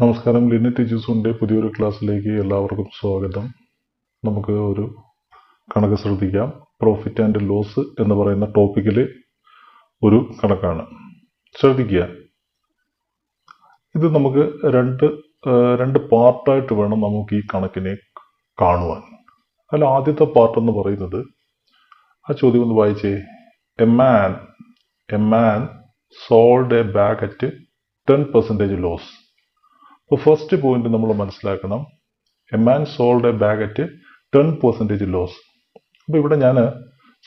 നമസ്കാരം. ലിന ടീച്ചേഴ്സിന്റെ പുതിയൊരു ക്ലാസ്സിലേക്ക് എല്ലാവർക്കും സ്വാഗതം. നമുക്ക് ഒരു കണക്ക് ശ്രദ്ധിക്കാം. പ്രോഫിറ്റ് ആൻഡ് ലോസ് എന്ന് പറയുന്ന ടോപ്പിക്കിൽ ഒരു കണക്കാണ്. ശ്രദ്ധിക്കുക. ഇത് നമുക്ക് രണ്ട് രണ്ട് പാർട്ടായിട്ട് വേണം നമുക്ക് ഈ കണക്കിനെ കാണുവാൻ. അതിൽ ആദ്യത്തെ പാർട്ട് എന്ന് പറയുന്നത് ആ ചോദ്യം ഒന്ന് വായിച്ചേ. A man a man sold a bag at ten percentage loss അപ്പോൾ ഫസ്റ്റ് പോയിന്റ് നമ്മൾ മനസ്സിലാക്കണം. A man sold a bag at ten percentage loss അപ്പോൾ ഇവിടെ ഞാൻ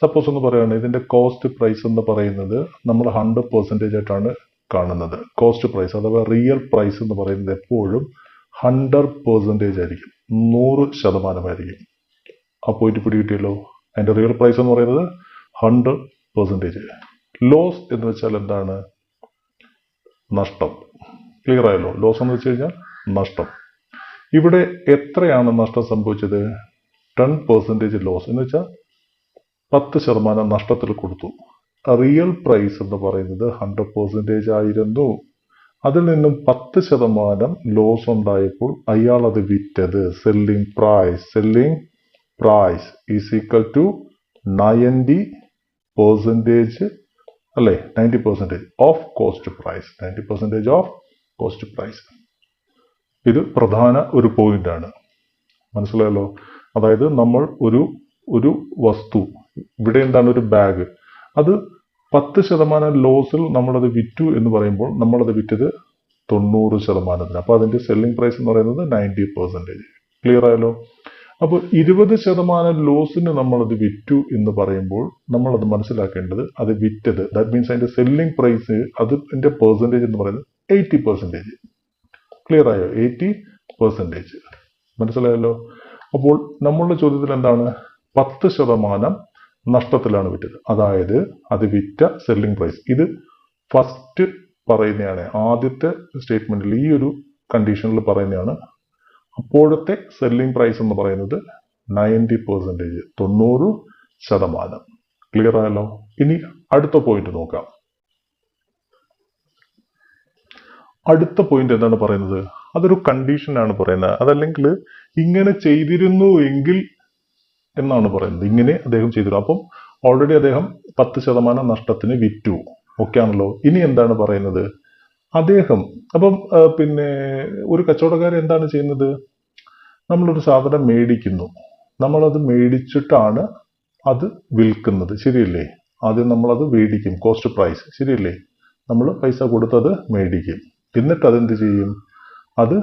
സപ്പോസ് ഒന്ന് പറയുകയാണ് ഇതിന്റെ കോസ്റ്റ് പ്രൈസ് എന്ന് പറയുന്നത് നമ്മൾ ഹൺഡ്രഡ് പെർസെന്റേജ് ആയിട്ടാണ് കാണുന്നത്. കോസ്റ്റ് പ്രൈസ് അഥവാ റിയൽ പ്രൈസ് എന്ന് പറയുന്നത് എപ്പോഴും ഹൺഡ്രഡ് പെർസെന്റേജ് ആയിരിക്കും. നൂറ് ശതമാനമായിരിക്കും. ആ പോയിന്റ് പിടി കിട്ടിയല്ലോ. അതിന്റെ റിയൽ പ്രൈസ് എന്ന് പറയുന്നത് ഹൺഡ്രഡ് പെർസെന്റേജ് ലോസ് എന്ന് വെച്ചാൽ എന്താണ്? നഷ്ടം. ക്ലിയർ ആയല്ലോ. ലോസ് എന്ന് വെച്ച് കഴിഞ്ഞാൽ നഷ്ടം. ഇവിടെ എത്രയാണ് നഷ്ടം സംഭവിച്ചത്? ടെൻ പെർസെന്റേജ് ലോസ് എന്ന് വെച്ചാൽ പത്ത് ശതമാനം നഷ്ടത്തിൽ കൊടുത്തു. റിയൽ പ്രൈസ് എന്ന് പറയുന്നത് ഹൺഡ്രഡ് പെർസെന്റേജ് ആയിരുന്നു. അതിൽ നിന്നും പത്ത് ശതമാനം ലോസ് ഉണ്ടായപ്പോൾ അയാൾ അത് വിറ്റത്. Selling price selling price is equal to ninety percentage അല്ലേ? Ninety percentage of cost price ninety percentage of cost price ഇത് പ്രധാന ഒരു പോയിന്റ് ആണ്. മനസ്സിലായല്ലോ? അതായത് നമ്മൾ ഒരു ഒരു വസ്തു ഇവിടെ എന്താണ് ഒരു ബാഗ് അത് പത്ത് ശതമാനം ലോസിൽ നമ്മളത് വിറ്റു എന്ന് പറയുമ്പോൾ നമ്മളത് വിറ്റത് തൊണ്ണൂറ് ശതമാനത്തിന്. അപ്പോൾ അതിന്റെ സെല്ലിംഗ് പ്രൈസ് എന്ന് പറയുന്നത് നയന്റി പെർസെന്റേജ് ക്ലിയർ ആയല്ലോ? അപ്പോൾ ഇരുപത് ശതമാനം ലോസിന് നമ്മളത് വിറ്റു എന്ന് പറയുമ്പോൾ നമ്മളത് മനസ്സിലാക്കേണ്ടത് അത് വിറ്റത്. ദാറ്റ് മീൻസ് അതിന്റെ സെല്ലിംഗ് പ്രൈസ് അതിന്റെ പെർസെന്റേജ് എന്ന് പറയുന്നത് എയ്റ്റി പെർസെന്റേജ്. ക്ലിയർ ആയോ? Eighty percentage. മനസ്സിലായല്ലോ? അപ്പോൾ നമ്മളുടെ ചോദ്യത്തിൽ എന്താണ്? പത്ത് ശതമാനം നഷ്ടത്തിലാണ് വിറ്റത്. അതായത് അത് വിറ്റ സെല്ലിംഗ് പ്രൈസ് ഇത് ഫസ്റ്റ് പറയുന്നതാണ് ആദ്യത്തെ സ്റ്റേറ്റ്മെന്റിൽ ഈ ഒരു കണ്ടീഷനിൽ പറയുന്നതാണ്. അപ്പോഴത്തെ സെല്ലിംഗ് പ്രൈസ് എന്ന് പറയുന്നത് നയന്റി പെർസെന്റേജ് തൊണ്ണൂറ് ശതമാനം. ക്ലിയർ ആയല്ലോ? ഇനി അടുത്ത പോയിന്റ് നോക്കാം. അടുത്ത പോയിന്റ് എന്താണ് പറയുന്നത്? അതൊരു കണ്ടീഷൻ ആണ് പറയുന്നത്. അതല്ലെങ്കിൽ ഇങ്ങനെ ചെയ്തിരുന്നു എങ്കിൽ എന്നാണ് പറയുന്നത്. ഇങ്ങനെ അദ്ദേഹം ചെയ്തിരുന്നു. അപ്പം ഓൾറെഡി അദ്ദേഹം പത്ത് ശതമാനം നഷ്ടത്തിന് വിറ്റു. ഓക്കെ ആണല്ലോ. ഇനി എന്താണ് പറയുന്നത്? അദ്ദേഹം അപ്പം പിന്നെ ഒരു കച്ചവടക്കാരൻ എന്താണ് ചെയ്യുന്നത്? നമ്മളൊരു സാധനം മേടിക്കുന്നു. നമ്മളത് മേടിച്ചിട്ടാണ് അത് വിൽക്കുന്നത്. ശരിയല്ലേ? ആദ്യം നമ്മളത് മേടിക്കും. കോസ്റ്റ് പ്രൈസ് ശരിയല്ലേ? നമ്മൾ പൈസ കൊടുത്തത് മേടിക്കും. എന്നിട്ട് അതെന്ത് ചെയ്യും അത്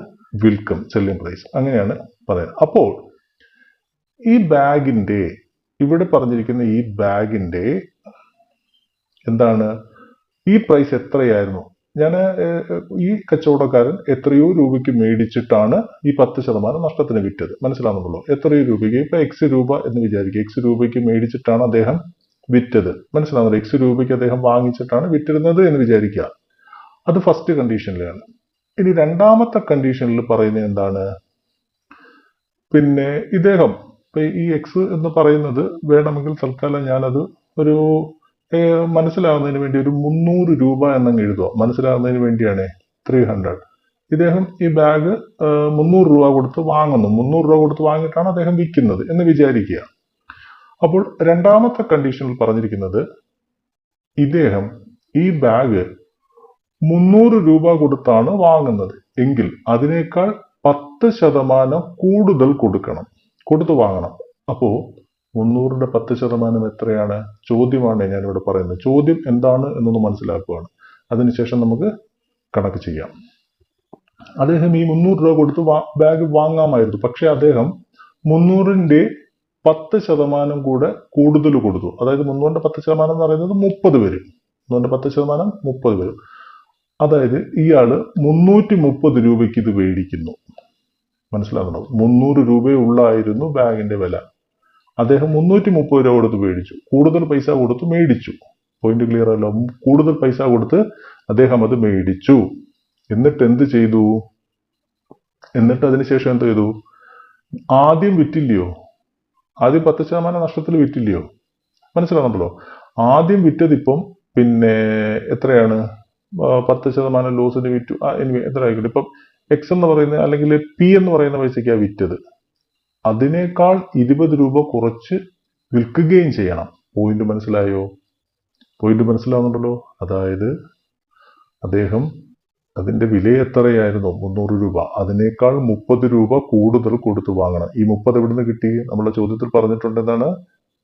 വിൽക്കും സെല്ലിംഗ് പ്രൈസ് അങ്ങനെയാണ് പറയുന്നത്. അപ്പോൾ ഈ ബാഗിന്റെ ഇവിടെ പറഞ്ഞിരിക്കുന്ന ഈ ബാഗിന്റെ എന്താണ്? ഈ പ്രൈസ് എത്രയായിരുന്നു? ഞാൻ ഈ കച്ചവടക്കാരൻ എത്രയോ രൂപയ്ക്ക് മേടിച്ചിട്ടാണ് ഈ പത്ത് ശതമാനം നഷ്ടത്തിന് വിറ്റത്. മനസ്സിലാവുന്നുള്ളൂ എത്രയോ രൂപയ്ക്ക്. ഇപ്പൊ എക്സ് രൂപ എന്ന് വിചാരിക്കുക. എക്സ് രൂപയ്ക്ക് മേടിച്ചിട്ടാണ് അദ്ദേഹം വിറ്റത്. മനസ്സിലാവുന്നുള്ളൂ എക്സ് രൂപയ്ക്ക് അദ്ദേഹം വാങ്ങിച്ചിട്ടാണ് വിറ്റിരുന്നത് എന്ന് വിചാരിക്കുക. അത് ഫസ്റ്റ് കണ്ടീഷനിലാണ് ഇനി രണ്ടാമത്തെ കണ്ടീഷനിൽ പറയുന്നത് എന്താണ്? പിന്നെ ഇദ്ദേഹം ഈ എക്സ് എന്ന് പറയുന്നത് വേണമെങ്കിൽ തൽക്കാലം ഞാനത് ഒരു മനസ്സിലാകുന്നതിന് വേണ്ടി ഒരു മുന്നൂറ് രൂപ എന്നങ്ങ് എഴുതുക മനസ്സിലാവുന്നതിന് വേണ്ടിയാണ് ത്രീ ഹൺഡ്രഡ് ഇദ്ദേഹം ഈ ബാഗ് മുന്നൂറ് രൂപ കൊടുത്ത് വാങ്ങുന്നു. മുന്നൂറ് രൂപ കൊടുത്ത് വാങ്ങിയിട്ടാണ് അദ്ദേഹം വിൽക്കുന്നത് എന്ന് വിചാരിക്കുക. അപ്പോൾ രണ്ടാമത്തെ കണ്ടീഷനിൽ പറഞ്ഞിരിക്കുന്നത് ഇദ്ദേഹം ഈ ബാഗ് മുന്നൂറ് രൂപ കൊടുത്താണ് വാങ്ങുന്നത്. എങ്കിൽ അതിനേക്കാൾ പത്ത് ശതമാനം കൂടുതൽ കൊടുക്കണം. കൊടുത്തു വാങ്ങണം. അപ്പോ മുന്നൂറിന്റെ പത്ത് ശതമാനം എത്രയാണ്? ചോദ്യമാണ് ഞാനിവിടെ പറയുന്നത്. ചോദ്യം എന്താണ് എന്നൊന്ന് മനസ്സിലാക്കുകയാണ് അതിനുശേഷം നമുക്ക് കണക്ക് ചെയ്യാം. അദ്ദേഹം ഈ മുന്നൂറ് രൂപ കൊടുത്ത് ബാഗ് വാങ്ങാമായിരുന്നു. പക്ഷേ അദ്ദേഹം മുന്നൂറിന്റെ പത്ത് ശതമാനം കൂടെ കൂടുതൽ കൊടുത്തു. അതായത് മുന്നൂറിന്റെ പത്ത് ശതമാനം എന്ന് പറയുന്നത് മുപ്പത് വരും. മുന്നൂറിന്റെ പത്ത് ശതമാനം മുപ്പത് വരും. അതായത് ഇയാൾ മുന്നൂറ്റി മുപ്പത് രൂപയ്ക്ക് ഇത് മേടിക്കുന്നു. മനസ്സിലാക്കണം മുന്നൂറ് രൂപയുള്ളായിരുന്നു ബാഗിന്റെ വില. അദ്ദേഹം മുന്നൂറ്റി മുപ്പത് രൂപ കൊടുത്ത് മേടിച്ചു. കൂടുതൽ പൈസ കൊടുത്ത് മേടിച്ചു. പോയിന്റ് ക്ലിയർ അല്ലോ? കൂടുതൽ പൈസ കൊടുത്ത് അദ്ദേഹം അത് മേടിച്ചു. എന്നിട്ട് എന്ത് ചെയ്തു? എന്നിട്ട് അതിനുശേഷം എന്ത് ചെയ്തു? ആദ്യം വിറ്റില്ലയോ? ആദ്യം പത്ത് ശതമാനം നഷ്ടത്തിൽ വിറ്റില്ലയോ? മനസ്സിലാകുന്നുണ്ടല്ലോ ആദ്യം വിറ്റതിപ്പം പിന്നെ എത്രയാണ്? പത്ത് ശതമാനം ലോസിന് വിറ്റു. എനിവേ എത്ര ആയിക്കോട്ടെ ഇപ്പം എക്സ് എന്ന് പറയുന്ന അല്ലെങ്കിൽ പി എന്ന് പറയുന്ന പൈസയ്ക്കാണ് വിറ്റത്. അതിനേക്കാൾ ഇരുപത് രൂപ കുറച്ച് വിൽക്കുകയും ചെയ്യണം. പോയിന്റ് മനസ്സിലായോ? പോയിന്റ് മനസ്സിലാവുന്നുണ്ടല്ലോ? അതായത് അദ്ദേഹം അതിന്റെ വില എത്രയായിരുന്നു? മുന്നൂറ് രൂപ. അതിനേക്കാൾ മുപ്പത് രൂപ കൂടുതൽ കൊടുത്തു വാങ്ങണം. ഈ മുപ്പത് എവിടുന്ന് കിട്ടി? നമ്മുടെ ചോദ്യത്തിൽ പറഞ്ഞിട്ടുണ്ട് എന്താണ്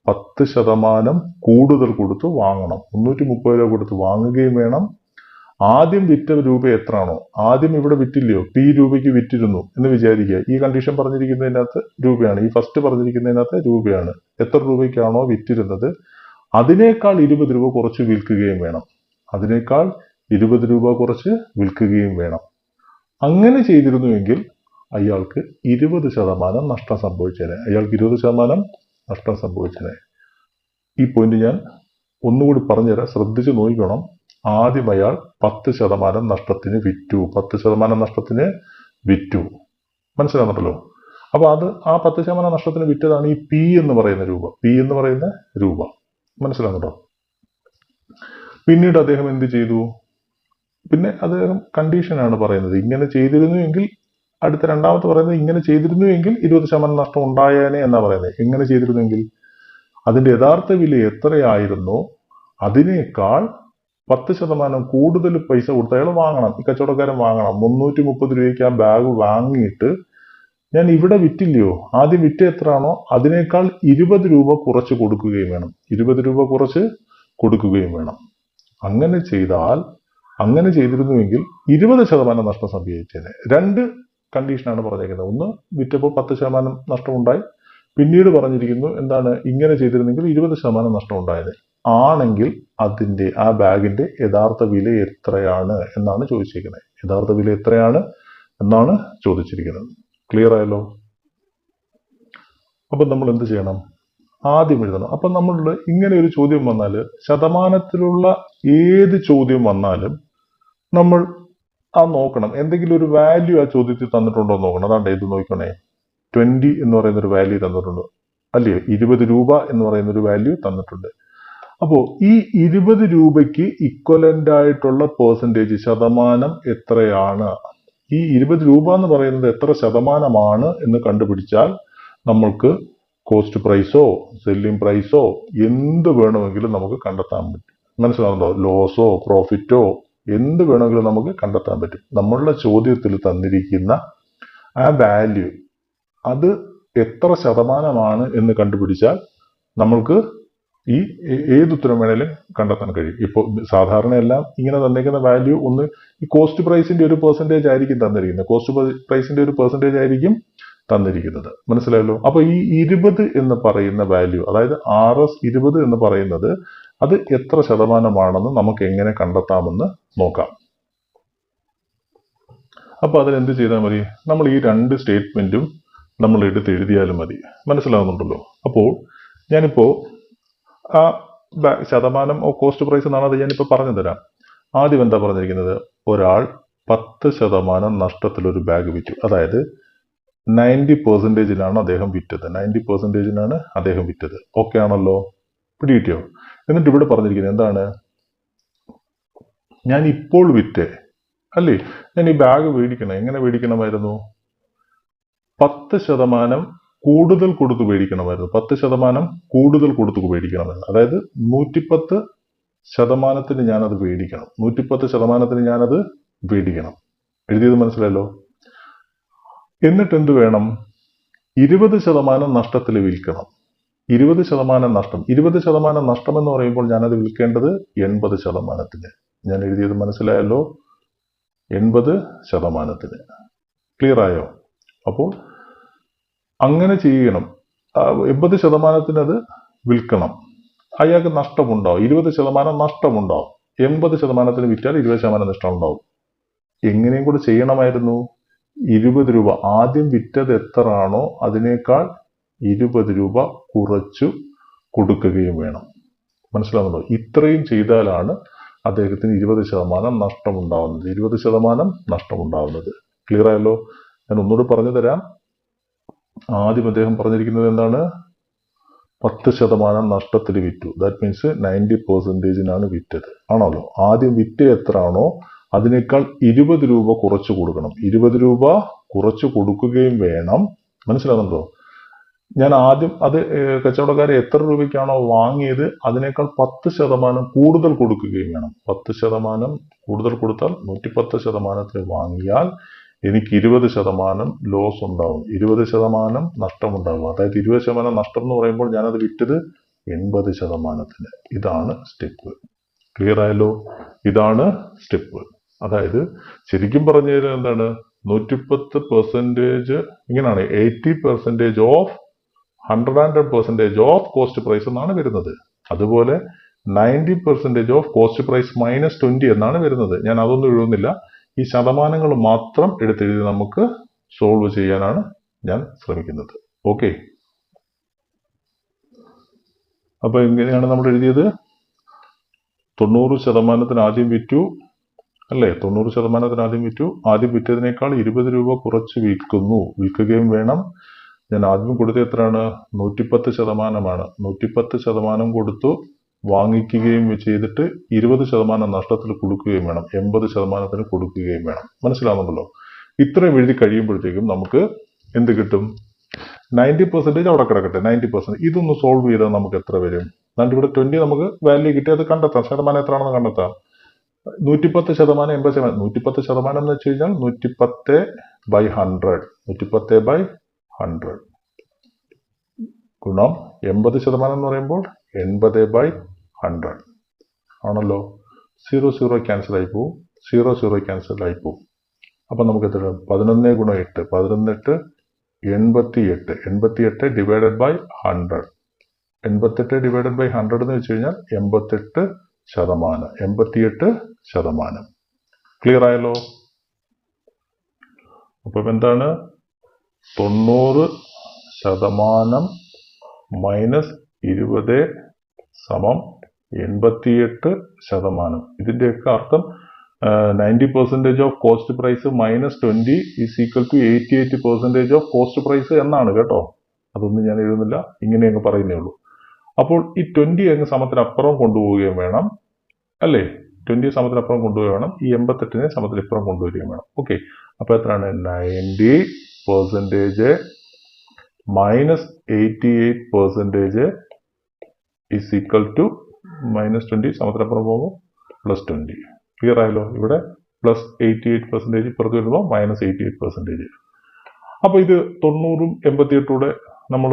പത്ത് ശതമാനം കൂടുതൽ കൊടുത്തു വാങ്ങണം. മുന്നൂറ്റി മുപ്പത് രൂപ കൊടുത്ത് വാങ്ങുകയും വേണം. ആദ്യം വിറ്റ രൂപ എത്രയാണോ ആദ്യം ഇവിടെ വിറ്റില്ലയോ? പി രൂപയ്ക്ക് വിറ്റിരുന്നു എന്ന് വിചാരിക്കുക. ഈ കണ്ടീഷൻ പറഞ്ഞിരിക്കുന്നതിനകത്ത് രൂപയാണ്. ഈ ഫസ്റ്റ് പറഞ്ഞിരിക്കുന്നതിനകത്ത് രൂപയാണ്. എത്ര രൂപയ്ക്കാണോ വിറ്റിരുന്നത്? അതിനേക്കാൾ ഇരുപത് രൂപ കുറച്ച് വിൽക്കുകയും വേണം. അതിനേക്കാൾ ഇരുപത് രൂപ കുറച്ച് വിൽക്കുകയും വേണം. അങ്ങനെ ചെയ്തിരുന്നുവെങ്കിൽ അയാൾക്ക് ഇരുപത് ശതമാനം നഷ്ടം സംഭവിച്ചേനെ. അയാൾക്ക് ഇരുപത് ശതമാനം നഷ്ടം സംഭവിച്ചേനെ. ഈ പോയിന്റ് ഞാൻ ഒന്നുകൂടി പറഞ്ഞുതരാം. ശ്രദ്ധിച്ച് നോക്കണം. ആദ്യം അയാൾ പത്ത് ശതമാനം നഷ്ടത്തിന് വിറ്റു. പത്ത് ശതമാനം നഷ്ടത്തിന് വിറ്റു. മനസ്സിലാകുന്നുണ്ടല്ലോ അപ്പോൾ അത് ആ പത്ത് ശതമാനം നഷ്ടത്തിന് വിറ്റതാണ് ഈ പി എന്ന് പറയുന്ന രൂപ. പി എന്ന് പറയുന്ന രൂപ. മനസ്സിലാകുന്നുണ്ടോ പിന്നീട് അദ്ദേഹം എന്ത് ചെയ്തു? പിന്നെ അദ്ദേഹം കണ്ടീഷനാണ് പറയുന്നത്. ഇങ്ങനെ ചെയ്തിരുന്നുവെങ്കിൽ അടുത്ത രണ്ടാമത്തെ പറയുന്നത് ഇങ്ങനെ ചെയ്തിരുന്നുവെങ്കിൽ ഇരുപത് ശതമാനം നഷ്ടം ഉണ്ടായേനെ എന്നാ പറയുന്നത്. എങ്ങനെ ചെയ്തിരുന്നെങ്കിൽ അതിന്റെ യഥാർത്ഥ വില എത്രയായിരുന്നോ? അതിനേക്കാൾ പത്ത് ശതമാനം കൂടുതൽ പൈസ കൊടുത്ത് അയാൾ വാങ്ങണം. ഈ കച്ചവടക്കാരൻ വാങ്ങണം. മുന്നൂറ്റി മുപ്പത് രൂപയ്ക്ക് ആ ബാഗ് വാങ്ങിയിട്ട് ഞാൻ ഇവിടെ വിറ്റില്ലയോ? ആദ്യം വിറ്റ എത്രയാണോ? അതിനേക്കാൾ ഇരുപത് രൂപ കുറച്ച് കൊടുക്കുകയും വേണം. ഇരുപത് രൂപ കുറച്ച് കൊടുക്കുകയും വേണം. അങ്ങനെ ചെയ്താൽ അങ്ങനെ ചെയ്തിരുന്നുവെങ്കിൽ ഇരുപത് ശതമാനം നഷ്ടം സംഭവിച്ചേനെ. രണ്ട് കണ്ടീഷനാണ് പറഞ്ഞേക്കുന്നത്. ഒന്ന് വിറ്റപ്പോൾ പത്ത് ശതമാനം നഷ്ടമുണ്ടായി. പിന്നീട് പറഞ്ഞിരിക്കുന്നു എന്താണ് ഇങ്ങനെ ചെയ്തിരുന്നെങ്കിൽ ഇരുപത് ശതമാനം നഷ്ടം ഉണ്ടായത്. ആണെങ്കിൽ അതിന്റെ ആ ബാഗിന്റെ യഥാർത്ഥ വില എത്രയാണ് എന്നാണ് ചോദിച്ചിരിക്കുന്നത്. യഥാർത്ഥ വില എത്രയാണ് എന്നാണ് ചോദിച്ചിരിക്കുന്നത്. ക്ലിയർ ആയല്ലോ? അപ്പൊ നമ്മൾ എന്ത് ചെയ്യണം? ആദ്യം എഴുതണം. അപ്പൊ നമ്മളുടെ ഇങ്ങനെ ഒരു ചോദ്യം വന്നാൽ ശതമാനത്തിലുള്ള ഏത് ചോദ്യം വന്നാലും നമ്മൾ ആ നോക്കണം. എന്തെങ്കിലും ഒരു വാല്യൂ ആ ചോദ്യത്തിൽ തന്നിട്ടുണ്ടോ നോക്കണം. അതാണ്ട് ഇത് നോക്കണേ? ട്വന്റി എന്ന് പറയുന്ന ഒരു വാല്യൂ തന്നിട്ടുണ്ട്. അല്ലേ? ഇരുപത് രൂപ എന്ന് പറയുന്ന ഒരു വാല്യൂ തന്നിട്ടുണ്ട്. അപ്പോൾ ഈ ഇരുപത് രൂപയ്ക്ക് ഇക്വലന്റ് ആയിട്ടുള്ള പേഴ്സന്റേജ് ശതമാനം എത്രയാണ്? ഈ ഇരുപത് രൂപ എന്ന് പറയുന്നത് എത്ര ശതമാനമാണ് എന്ന് കണ്ടുപിടിച്ചാൽ നമ്മൾക്ക് കോസ്റ്റ് പ്രൈസോ സെല്ലിംഗ് പ്രൈസോ എന്ത് വേണമെങ്കിലും നമുക്ക് കണ്ടെത്താൻ പറ്റും. മനസ്സിലാവുന്നോ ലോസോ പ്രോഫിറ്റോ എന്ത് വേണമെങ്കിലും നമുക്ക് കണ്ടെത്താൻ പറ്റും. നമ്മളുടെ ചോദ്യത്തിൽ തന്നിരിക്കുന്ന ആ വാല്യൂ അത് എത്ര ശതമാനമാണ് എന്ന് കണ്ടുപിടിച്ചാൽ നമ്മൾക്ക് ഈ ഏതുത്തരം വേണേലും കണ്ടെത്താൻ കഴിയും. ഇപ്പോൾ സാധാരണ എല്ലാം ഇങ്ങനെ തന്നിരിക്കുന്ന വാല്യൂ ഒന്ന് ഈ കോസ്റ്റ് പ്രൈസിന്റെ ഒരു പെർസെന്റേജ് ആയിരിക്കും തന്നിരിക്കുന്നത്. കോസ്റ്റ് പ്രൈസിന്റെ ഒരു പെർസെന്റേജ് ആയിരിക്കും തന്നിരിക്കുന്നത്. മനസ്സിലായല്ലോ? അപ്പൊ ഈ ഇരുപത് എന്ന് പറയുന്ന വാല്യൂ അതായത് ആർ എസ് ഇരുപത് എന്ന് പറയുന്നത് അത് എത്ര ശതമാനമാണെന്ന് നമുക്ക് എങ്ങനെ കണ്ടെത്താമെന്ന് നോക്കാം. അപ്പൊ അതിനെന്ത് ചെയ്താൽ മതി? നമ്മൾ ഈ രണ്ട് സ്റ്റേറ്റ്മെന്റും നമ്മൾ എടുത്ത് എഴുതിയാലും മതി. മനസ്സിലാവുന്നുണ്ടല്ലോ? അപ്പോൾ ഞാനിപ്പോ ആ ശതമാനം കോസ്റ്റ് പ്രൈസ് എന്നാണ് അത് ഞാനിപ്പോ പറഞ്ഞു തരാം. ആദ്യം എന്താ പറഞ്ഞിരിക്കുന്നത്? ഒരാൾ പത്ത് ശതമാനം നഷ്ടത്തിൽ ഒരു ബാഗ് വിറ്റു. അതായത് നയന്റി പെർസെന്റേജിലാണ് അദ്ദേഹം വിറ്റത്. നയന്റി പെർസെന്റേജിനാണ് അദ്ദേഹം വിറ്റത്. ഓക്കെ ആണല്ലോ? പിടികിട്ടിയോ? എന്നിട്ട് ഇവിടെ പറഞ്ഞിരിക്കുന്നത് എന്താണ്? ഞാൻ ഇപ്പോൾ വിറ്റേ. അല്ലേ? ഞാൻ ഈ ബാഗ് മേടിക്കണം. എങ്ങനെ മേടിക്കണമായിരുന്നു? പത്ത് ശതമാനം കൂടുതൽ കൊടുത്ത് മേടിക്കണമായിരുന്നു പത്ത് ശതമാനം കൂടുതൽ കൊടുത്ത് മേടിക്കണമായിരുന്നു അതായത് നൂറ്റിപ്പത്ത് ശതമാനത്തിന് ഞാനത് മേടിക്കണം നൂറ്റിപ്പത്ത് ശതമാനത്തിന് ഞാനത് മേടിക്കണം എഴുതിയത് മനസ്സിലായല്ലോ? എന്നിട്ട് എന്ത് വേണം? ഇരുപത് ശതമാനം നഷ്ടത്തിൽ വിൽക്കണം. ഇരുപത് ശതമാനം നഷ്ടം. ഇരുപത് ശതമാനം നഷ്ടം എന്ന് പറയുമ്പോൾ ഞാനത് വിൽക്കേണ്ടത് എൺപത് ശതമാനത്തിന്. ഞാൻ എഴുതിയത് മനസ്സിലായല്ലോ? എൺപത് ശതമാനത്തിന്. ക്ലിയർ ആയോ? അപ്പോൾ അങ്ങനെ ചെയ്യണം. എൺപത് അത് വിൽക്കണം. അയാൾക്ക് നഷ്ടമുണ്ടാവും. ഇരുപത് ശതമാനം നഷ്ടമുണ്ടാവും. എൺപത് ശതമാനത്തിന് വിറ്റാൽ ഇരുപത് ശതമാനം നഷ്ടം ഉണ്ടാവും എങ്ങനെയും കൂടെ ചെയ്യണമായിരുന്നു. ഇരുപത് രൂപ. ആദ്യം വിറ്റത് എത്ര ആണോ അതിനേക്കാൾ ഇരുപത് രൂപ കുറച്ചു കൊടുക്കുകയും വേണം. മനസ്സിലാവുന്നുണ്ടോ? ഇത്രയും ചെയ്താലാണ് അദ്ദേഹത്തിന് ഇരുപത് ശതമാനം നഷ്ടമുണ്ടാവുന്നത്. ഇരുപത് ശതമാനം നഷ്ടമുണ്ടാവുന്നത്. ക്ലിയർ ആയല്ലോ? ഞാൻ ഒന്നുകൂടി പറഞ്ഞു തരാം. ആദ്യം അദ്ദേഹം പറഞ്ഞിരിക്കുന്നത് എന്താണ്? പത്ത് ശതമാനം നഷ്ടത്തിൽ വിറ്റു. ദാറ്റ് മീൻസ് നയന്റി പെർസെന്റേജിനാണ് വിറ്റത്. ആണല്ലോ? ആദ്യം വിറ്റ് ആണോ അതിനേക്കാൾ ഇരുപത് രൂപ കുറച്ച് കൊടുക്കണം. ഇരുപത് രൂപ കുറച്ച് കൊടുക്കുകയും വേണം. മനസ്സിലാകുന്നുണ്ടോ? ഞാൻ ആദ്യം അത് കച്ചവടക്കാരെ എത്ര രൂപയ്ക്കാണോ വാങ്ങിയത് അതിനേക്കാൾ പത്ത് ശതമാനം കൂടുതൽ കൊടുക്കുകയും വേണം. പത്ത് ശതമാനം കൂടുതൽ കൊടുത്താൽ നൂറ്റിപ്പത്ത് ശതമാനത്തിന് വാങ്ങിയാൽ എനിക്ക് ഇരുപത് ശതമാനം ലോസ് ഉണ്ടാവും. ഇരുപത് ശതമാനം നഷ്ടമുണ്ടാകും അതായത് ഇരുപത് ശതമാനം നഷ്ടം എന്ന് പറയുമ്പോൾ ഞാനത് വിറ്റത് എൺപത് ശതമാനത്തിന്. ഇതാണ് സ്റ്റെപ്പ് ക്ലിയർ ആയല്ലോ? ഇതാണ് സ്റ്റെപ്പ് അതായത് ശരിക്കും പറഞ്ഞു കഴിഞ്ഞാൽ എന്താണ്? നൂറ്റിപ്പത്ത് പെർസെന്റേജ് ഇങ്ങനെയാണ്. Eighty percentage of hundred and percentage of cost price എന്നാണ് വരുന്നത്. അതുപോലെ ninety percentage of cost price minus twenty എന്നാണ് വരുന്നത്. ഞാൻ അതൊന്നും എഴുതുന്നില്ല. ഈ ശതമാനങ്ങൾ മാത്രം എടുത്തെഴുതി നമുക്ക് സോൾവ് ചെയ്യാനാണ് ഞാൻ ശ്രമിക്കുന്നത്. ഓക്കെ അപ്പൊ എങ്ങനെയാണ് നമ്മൾ എഴുതിയത്? തൊണ്ണൂറ് ശതമാനത്തിന് ആദ്യം വിറ്റു അല്ലേ? തൊണ്ണൂറ് ശതമാനത്തിന് ആദ്യം വിറ്റു. ആദ്യം വിറ്റതിനേക്കാൾ ഇരുപത് രൂപ കുറച്ച് വിൽക്കുന്നു. വിൽക്കുകയും വേണം. ഞാൻ ആദ്യം കൊടുത്ത എത്രയാണ്? നൂറ്റിപ്പത്ത് ശതമാനമാണ്. നൂറ്റിപ്പത്ത് ശതമാനം കൊടുത്തു. വാങ്ങിക്കുകയും ചെയ്തിട്ട് ഇരുപത് ശതമാനം നഷ്ടത്തിൽ കൊടുക്കുകയും വേണം എൺപത് ശതമാനത്തിന് കൊടുക്കുകയും വേണം. മനസ്സിലാവുന്നുണ്ടല്ലോ? ഇത്രയും എഴുതി കഴിയുമ്പോഴത്തേക്കും നമുക്ക് എന്ത് കിട്ടും? നയന്റി പെർസെന്റേജ് അവിടെ കിടക്കട്ടെ നയന്റി പെർസെന്റ് ഇതൊന്ന് സോൾവ് ചെയ്താൽ നമുക്ക് എത്ര വരും? എന്നിട്ട് ഇവിടെ ട്വന്റി നമുക്ക് വാല്യൂ കിട്ടി അത് കണ്ടെത്താം. ശതമാനം എത്രയാണെന്ന് കണ്ടെത്താം. നൂറ്റിപ്പത്ത് ശതമാനം എൺപത് ശതമാനം. നൂറ്റിപ്പത്ത് ശതമാനം എന്ന് വെച്ച് കഴിഞ്ഞാൽ നൂറ്റിപ്പത്ത് ബൈ ഹൺഡ്രഡ് നൂറ്റിപ്പത്ത് ബൈ ഹൺഡ്രഡ് ഗുണം എൺപത് ശതമാനം എന്ന് പറയുമ്പോൾ എൺപത് ബൈ ഹൺഡ്രഡ് ആണല്ലോ? സീറോ സീറോ ക്യാൻസൽ ആയി പോവും. സീറോ സീറോ ക്യാൻസൽ ആയി പോവും. അപ്പം നമുക്ക് എത്ര? പതിനൊന്ന് ഗുണം എട്ട്. പതിനൊന്നെട്ട് എൺപത്തി എട്ട് എൺപത്തി എട്ട് ഡിവൈഡഡ് ബൈ ഹൺഡ്രഡ് എൺപത്തെട്ട് ഡിവൈഡഡ് ബൈ ഹൺഡ്രഡ് എന്ന് വെച്ച് കഴിഞ്ഞാൽ എൺപത്തെട്ട് ശതമാനം. എൺപത്തിയെട്ട് ശതമാനം. ക്ലിയർ ആയല്ലോ? അപ്പം എന്താണ്? തൊണ്ണൂറ് ശതമാനം മൈനസ് ഇരുപത് സമം എൺപത്തിയെട്ട് ശതമാനം. ഇതിന്റെയൊക്കെ അർത്ഥം ninety percentage of cost price minus twenty is equal to eighty eight percentage of cost price എന്നാണ് കേട്ടോ. അതൊന്നും ഞാൻ എഴുതുന്നില്ല ഇങ്ങനെ അങ്ങ് പറയുന്നേ ഉള്ളൂ. അപ്പോൾ ഈ ട്വന്റി അങ്ങ് സമത്തിനപ്പുറം കൊണ്ടുപോവുകയും വേണം അല്ലേ? ട്വന്റി സമത്തിനപ്പുറം കൊണ്ടുപോവുകയും വേണം ഈ എൺപത്തെട്ടിനെ സമത്തിനപ്പുറം കൊണ്ടുവരികയും വേണം. ഓക്കെ അപ്പോൾ എത്രയാണ്? Ninety percentage minus eighty eight percentage is equal to minus twenty സമത്തിനപ്പുറം പോകുമ്പോൾ പ്ലസ് ട്വന്റി ക്ലിയർ ആയല്ലോ? ഇവിടെ പ്ലസ് എയ്റ്റി എയ്റ്റ് പെർസെന്റേജ് പുറത്ത് വരുമ്പോൾ മൈനസ് എയ്റ്റി എയ്റ്റ് പെർസെന്റേജ് അപ്പോൾ ഇത് തൊണ്ണൂറും എൺപത്തിയെട്ടൂടെ നമ്മൾ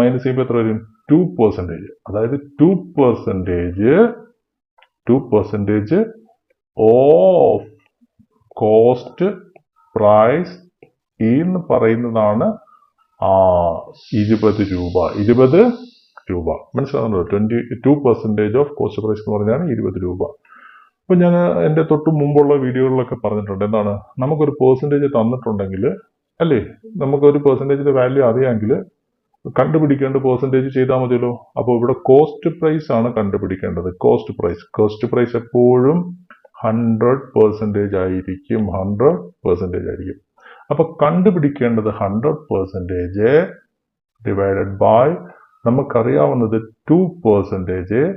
മൈനസ് ചെയ്യുമ്പോൾ എത്ര വരും? ടു പെർസെന്റേജ് അതായത് two percentage two percentage of cost price എന്ന് പറയുന്നതാണ് ഇരുപത് രൂപ. ഇരുപത് രൂപ. മനസ്സിലാകുന്നുണ്ടോ twenty two percentage of cost price എന്ന് പറഞ്ഞാണ് ഇരുപത് രൂപ. അപ്പം ഞാൻ എന്റെ തൊട്ട് മുമ്പുള്ള വീഡിയോകളിലൊക്കെ പറഞ്ഞിട്ടുണ്ട്. എന്താണ്? നമുക്കൊരു പേഴ്സന്റേജ് തന്നിട്ടുണ്ടെങ്കിൽ അല്ലേ? നമുക്കൊരു പേഴ്സന്റേജിന്റെ വാല്യൂ അറിയാമെങ്കിൽ കണ്ടുപിടിക്കേണ്ട പേഴ്സന്റേജ് ചെയ്താൽ മതിയല്ലോ. അപ്പോൾ ഇവിടെ കോസ്റ്റ് പ്രൈസ് ആണ് കണ്ടുപിടിക്കേണ്ടത്. കോസ്റ്റ് പ്രൈസ് കോസ്റ്റ് പ്രൈസ് എപ്പോഴും ഹൺഡ്രഡ് പെർസെന്റേജ് ആയിരിക്കും. ഹൺഡ്രഡ് പെർസെന്റേജ് ആയിരിക്കും. അപ്പോൾ കണ്ടുപിടിക്കേണ്ടത് ഹൺഡ്രഡ് പെർസെന്റേജ് ഡിവൈഡഡ് ബൈ നമുക്കറിയാവുന്നത് ടു പെർസെന്റേജ്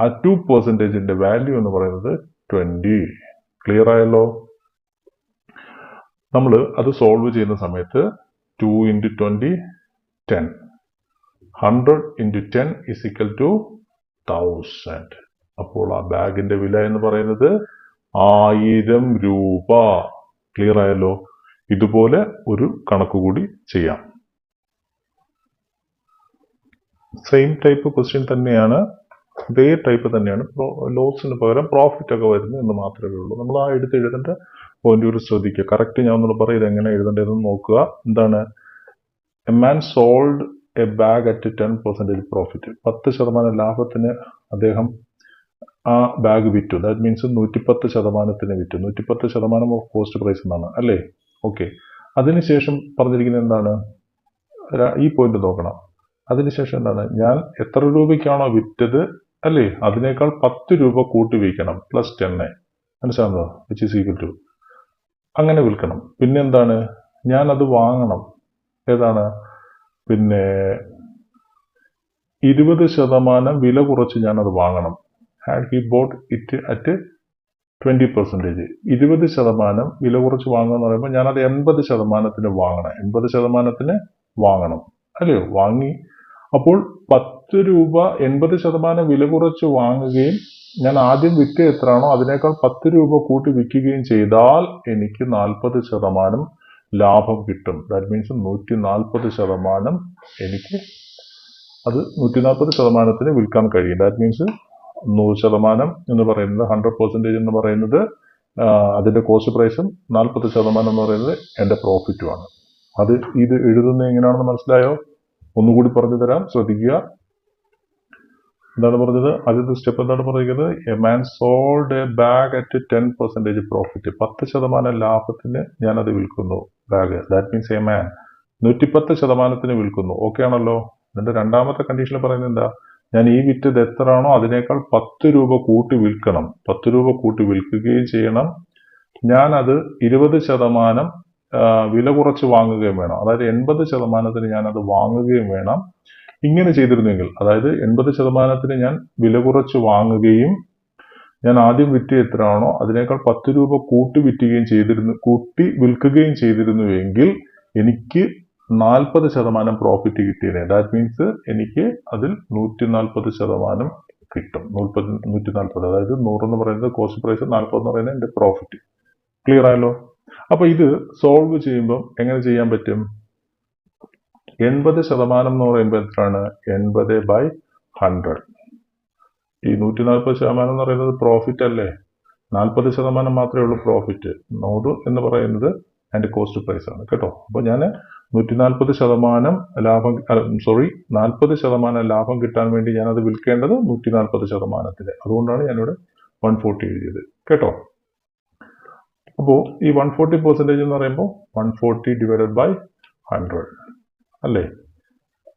ആ ടു പെർസെന്റേജിന്റെ വാല്യൂ എന്ന് പറയുന്നത് ട്വന്റി ക്ലിയർ ആയല്ലോ? നമ്മൾ അത് സോൾവ് ചെയ്യുന്ന സമയത്ത് two into twenty ten hundred into ten is equal to thousand അപ്പോൾ ആ ബാഗിന്റെ വില എന്ന് പറയുന്നത് ആയിരം രൂപ. ക്ലിയർ ആയല്ലോ? ഇതുപോലെ ഒരു കണക്ക് കൂടി ചെയ്യാം. സെയിം ടൈപ്പ് ക്വസ്റ്റ്യൻ തന്നെയാണ് ഇതേ ടൈപ്പ് തന്നെയാണ്. ലോസിന് പകരം പ്രോഫിറ്റ് ഒക്കെ വരുന്നത് എന്ന് മാത്രമേ ഉള്ളൂ. നമ്മൾ ആ എടുത്ത് എഴുതേണ്ട പോയിന്റ് കൂടി ശ്രദ്ധിക്കുക. കറക്റ്റ് ഞാൻ ഒന്നുകൂടെ പറയും ഇത് എങ്ങനെ എഴുതേണ്ടതെന്ന് നോക്കുക. എന്താണ്? A man sold a bag at ten percentage profit പത്ത് ശതമാനം ലാഭത്തിന് അദ്ദേഹം ആ ബാഗ് വിറ്റു. ദാറ്റ് മീൻസ് നൂറ്റിപ്പത്ത് ശതമാനത്തിന് വിറ്റു. നൂറ്റിപ്പത്ത് ശതമാനം ഓഫ് കോസ്റ്റ് പ്രൈസ് എന്നാണ്. അല്ലേ? ഓക്കെ അതിനുശേഷം പറഞ്ഞിരിക്കുന്നത് എന്താണ്? ഈ പോയിന്റ് നോക്കണം. അതിനുശേഷം എന്താണ്? ഞാൻ എത്ര രൂപയ്ക്കാണോ വിറ്റത് അല്ലേ? അതിനേക്കാൾ പത്ത് രൂപ കൂട്ടി വിൽക്കണം പ്ലസ് ടെന്നെ മനസ്സിലാകുന്നോ വിച്ച് ഈസ് ഈക്വൽ ടു അങ്ങനെ വിൽക്കണം. പിന്നെ എന്താണ്? ഞാൻ അത് വാങ്ങണം. ഏതാണ്? പിന്നെ ഇരുപത് ശതമാനം വില കുറച്ച് ഞാൻ അത് വാങ്ങണം. Had he bought it at twenty percentage ഇരുപത് ശതമാനം വില കുറച്ച് വാങ്ങുക എന്ന് പറയുമ്പോൾ ഞാനത് എൺപത് ശതമാനത്തിന് വാങ്ങണം. എൺപത് ശതമാനത്തിന് വാങ്ങണം. അല്ലയോ? വാങ്ങി അപ്പോൾ പത്ത് രൂപ എൺപത് ശതമാനം വില കുറച്ച് വാങ്ങുകയും ഞാൻ ആദ്യം വിറ്റ എത്രയാണോ അതിനേക്കാൾ പത്ത് രൂപ കൂട്ടി വിൽക്കുകയും ചെയ്താൽ എനിക്ക് നാൽപ്പത് ശതമാനം ലാഭം കിട്ടും. ദാറ്റ് മീൻസ് നൂറ്റി നാൽപ്പത് ശതമാനം എനിക്ക് അത് നൂറ്റി നാൽപ്പത് ശതമാനത്തിന് വിൽക്കാൻ കഴിയും. ദാറ്റ് മീൻസ് നൂറ് ശതമാനം എന്ന് പറയുന്നത് ഹൺഡ്രഡ് പെർസെന്റേജ് എന്ന് പറയുന്നത് അതിന്റെ കോസ്റ്റ് പ്രൈസും നാൽപ്പത് ശതമാനം എന്ന് പറയുന്നത് എന്റെ പ്രോഫിറ്റുമാണ് അത് ഇത് എഴുതുന്നത് എങ്ങനെയാണെന്ന് മനസ്സിലായോ? ഒന്നുകൂടി പറഞ്ഞു തരാം. ശ്രദ്ധിക്കുക. എന്താണ് പറഞ്ഞത്? ആദ്യത്തെ സ്റ്റെപ്പ് എന്താണ് പറയുന്നത് a man sold a bag at ten percentage profit പത്ത് ശതമാനം ലാഭത്തിന് ഞാനത് വിൽക്കുന്നു. Bag that means a man നൂറ്റിപ്പത്ത് ശതമാനത്തിന് വിൽക്കുന്നു. ഓക്കെ ആണല്ലോ? എന്നിട്ട് രണ്ടാമത്തെ കണ്ടീഷനിൽ പറയുന്നത് എന്താ? ഞാൻ ഈ വിറ്റത് എത്രയാണോ അതിനേക്കാൾ പത്ത് രൂപ കൂട്ടി വിൽക്കണം. പത്ത് രൂപ കൂട്ടി വിൽക്കുകയും ചെയ്യണം. ഞാനത് ഇരുപത് ശതമാനം വില കുറച്ച് വാങ്ങുകയും വേണം. അതായത് എൺപത് ശതമാനത്തിന് ഞാനത് വാങ്ങുകയും വേണം. ഇങ്ങനെ ചെയ്തിരുന്നെങ്കിൽ അതായത് എൺപത് ശതമാനത്തിന് ഞാൻ വില കുറച്ച് വാങ്ങുകയും ഞാൻ ആദ്യം വിറ്റ് എത്രയാണോ അതിനേക്കാൾ പത്ത് രൂപ കൂട്ടി വിറ്റുകയും ചെയ്തിരുന്നു കൂട്ടി വിൽക്കുകയും ചെയ്തിരുന്നുവെങ്കിൽ എനിക്ക് നാൽപ്പത് ശതമാനം പ്രോഫിറ്റ് കിട്ടിയേനെ. ദാറ്റ് മീൻസ് എനിക്ക് അതിൽ നൂറ്റി നാൽപ്പത് ശതമാനം കിട്ടും. നൂറ്റി നാൽപ്പത് അതായത് നൂറെന്ന് പറയുന്നത് കോസ്റ്റ് പ്രൈസ് നാൽപ്പത് എന്ന് പറയുന്നത് എന്റെ പ്രോഫിറ്റ് ക്ലിയർ ആയല്ലോ? അപ്പൊ ഇത് സോൾവ് ചെയ്യുമ്പോൾ എങ്ങനെ ചെയ്യാൻ പറ്റും? എൺപത് ശതമാനം എന്ന് പറയുമ്പോൾ എത്രയാണ്? എൺപത് ബൈ ഹൺഡ്രഡ് ഈ നൂറ്റി നാൽപ്പത് ശതമാനം എന്ന് പറയുന്നത് പ്രോഫിറ്റ് അല്ലേ? നാൽപ്പത് ശതമാനം മാത്രമേ ഉള്ളൂ പ്രോഫിറ്റ് നൂറ് എന്ന് പറയുന്നത് അതിന്റെ കോസ്റ്റ് പ്രൈസ് ആണ്. കേട്ടോ? അപ്പോൾ ഞാൻ നൂറ്റി നാൽപ്പത് ശതമാനം ലാഭം സോറി നാൽപ്പത് ശതമാനം ലാഭം കിട്ടാൻ വേണ്ടി ഞാനത് വിൽക്കേണ്ടത് നൂറ്റി നാൽപ്പത് ശതമാനത്തിന്. അതുകൊണ്ടാണ് ഞാനിവിടെ വൺ ഫോർട്ടി എഴുതിയത്. കേട്ടോ? അപ്പോൾ ഈ വൺ ഫോർട്ടി പെർസെന്റേജ് എന്ന് പറയുമ്പോൾ one forty divided by hundred അല്ലേ?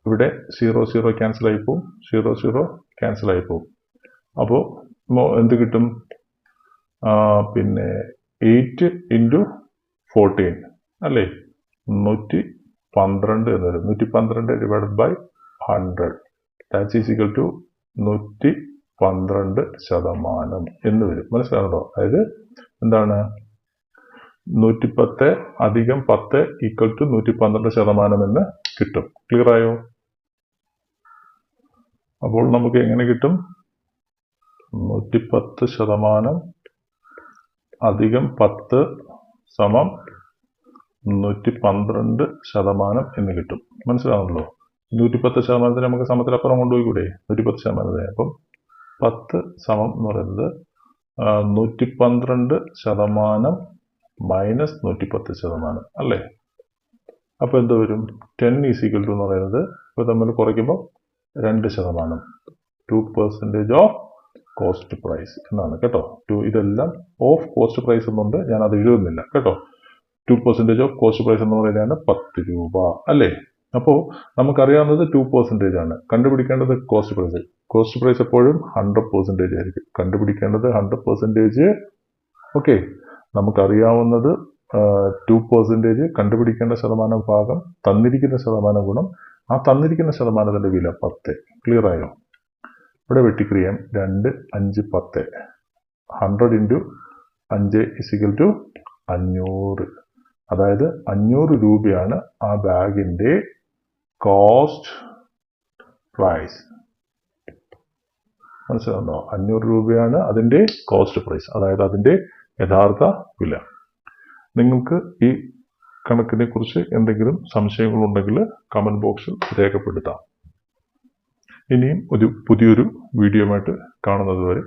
ഇവിടെ സീറോ സീറോ ക്യാൻസൽ ആയി പോവും. സീറോ സീറോ ക്യാൻസൽ ആയി പോവും. അപ്പോൾ എന്ത് കിട്ടും? പിന്നെ എയ്റ്റ് ഇന്റു ഫോർട്ടീൻ അല്ലേ? നൂറ്റി പന്ത്രണ്ട് എന്ന് വരും. നൂറ്റി പന്ത്രണ്ട് divided by hundred that's equal to നൂറ്റി പന്ത്രണ്ട് ശതമാനം എന്ന് വരും. മനസ്സിലാണല്ലോ അതായത് എന്താണ്? നൂറ്റിപ്പത്ത് അധികം പത്ത് ഈക്വൽ ടു നൂറ്റി പന്ത്രണ്ട് ശതമാനം എന്ന് കിട്ടും. ക്ലിയർ ആയോ? അപ്പോൾ നമുക്ക് എങ്ങനെ കിട്ടും? നൂറ്റിപ്പത്ത് ശതമാനം അധികം പത്ത് സമം നൂറ്റി പന്ത്രണ്ട് ശതമാനം എന്ന് കിട്ടും. മനസ്സിലാവുന്നല്ലോ നൂറ്റിപ്പത്ത് ശതമാനത്തിന് നമുക്ക് സമത്തിലപ്പുറം കൊണ്ടുപോയിക്കൂടെ? നൂറ്റിപ്പത്ത് ശതമാനത്തിന് അപ്പം പത്ത് സമം എന്ന് പറയുന്നത് നൂറ്റി പന്ത്രണ്ട് ശതമാനം മൈനസ് നൂറ്റി പത്ത് ശതമാനം അല്ലേ? അപ്പോൾ എന്ത് വരും? ടെൻ ഈസിക്കൽ ടു എന്ന് പറയുന്നത് ഇപ്പോൾ തമ്മിൽ കുറയ്ക്കുമ്പോൾ രണ്ട് ശതമാനം. Two percentage of cost price എന്നാണ് കേട്ടോ. ടു ഇതെല്ലാം ഓഫ് കോസ്റ്റ് പ്രൈസ് എന്നുണ്ട്. ഞാൻ അത് എഴുതുന്നില്ല കേട്ടോ. Two percentage of cost price എന്ന് പറയുന്നതാണ് പത്ത് രൂപ അല്ലേ? അപ്പോൾ നമുക്കറിയാവുന്നത് ടു പെർസെന്റേജ് ആണ്. കണ്ടുപിടിക്കേണ്ടത് കോസ്റ്റ് പ്രൈസ്. കോസ്റ്റ് പ്രൈസ് എപ്പോഴും ഹൺഡ്രഡ് പെർസെന്റേജ് ആയിരിക്കും. കണ്ടുപിടിക്കേണ്ടത് ഹൺഡ്രഡ് പെർസെന്റേജ്. ഓക്കെ. നമുക്കറിയാവുന്നത് ടു പെർസെന്റേജ് കണ്ടുപിടിക്കേണ്ട ശതമാനം ഭാഗം തന്നിരിക്കുന്ന ശതമാനം ഗുണം ആ തന്നിരിക്കുന്ന ശതമാനത്തിന്റെ വില പത്ത്. ക്ലിയർ ആയോ? ഇവിടെ വെട്ടിക്രിയാം രണ്ട് അഞ്ച് പത്ത്. ഹൺഡ്രഡ് ഇന്റു അഞ്ച് ഇസിക്കൽ ടു അഞ്ഞൂറ്. അതായത് അഞ്ഞൂറ് രൂപയാണ് ആ ബാഗിന്റെ കോസ്റ്റ് പ്രൈസ് മനസ്സിലാവുന്നോ? അഞ്ഞൂറ് രൂപയാണ് അതിന്റെ കോസ്റ്റ് പ്രൈസ് അതായത് അതിന്റെ യഥാർത്ഥ വില. നിങ്ങൾക്ക് ഈ കണക്കിനെ കുറിച്ച് എന്തെങ്കിലും സംശയങ്ങളുണ്ടെങ്കിൽ കമന്റ് ബോക്സിൽ രേഖപ്പെടുത്താം. ഇനിയും ഒരു പുതിയൊരു വീഡിയോ ആയിട്ട് കാണുന്നത് വരെ